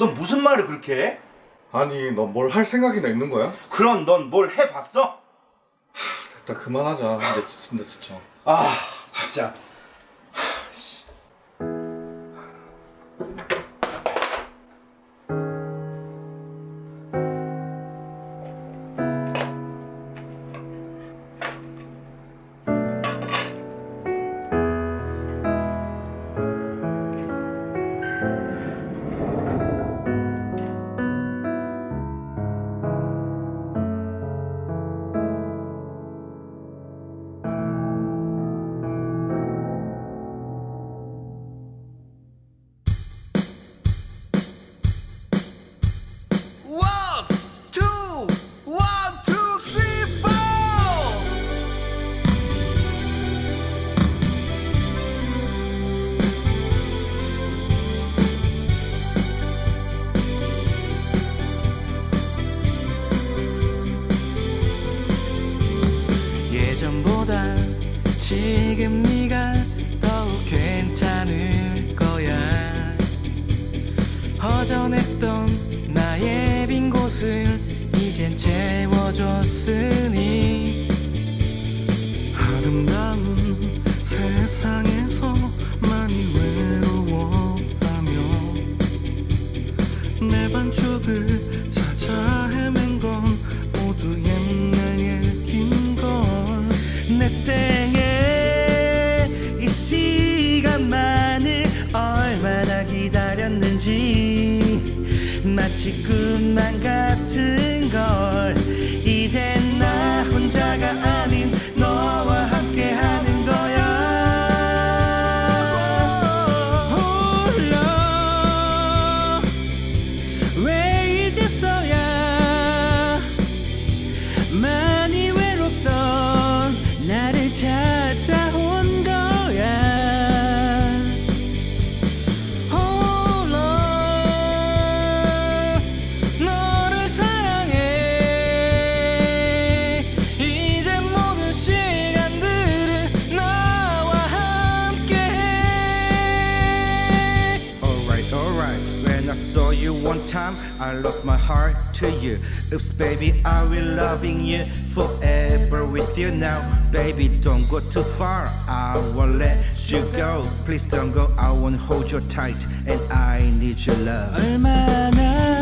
넌 무슨 말을 그렇게 해? 아니 너뭘할 생각이나 있는 거야? 그럼 넌 뭘 해봤어? 됐다 그만하자 이제 진짜 지쳐 아 진짜 지금 네가 더욱 괜찮을 거야. 허전했던 나의 빈 곳을 이젠 채워줬으니 아름다운 세상에서 많이 외로워하며 내 반쪽을 지 마치 꿈만 같은 time, I lost my heart to you. Oops, baby, I will loving you forever with you now. Baby, don't go too far. I won't let you go. Please don't go. I won't hold you tight, and I need your love. 얼마나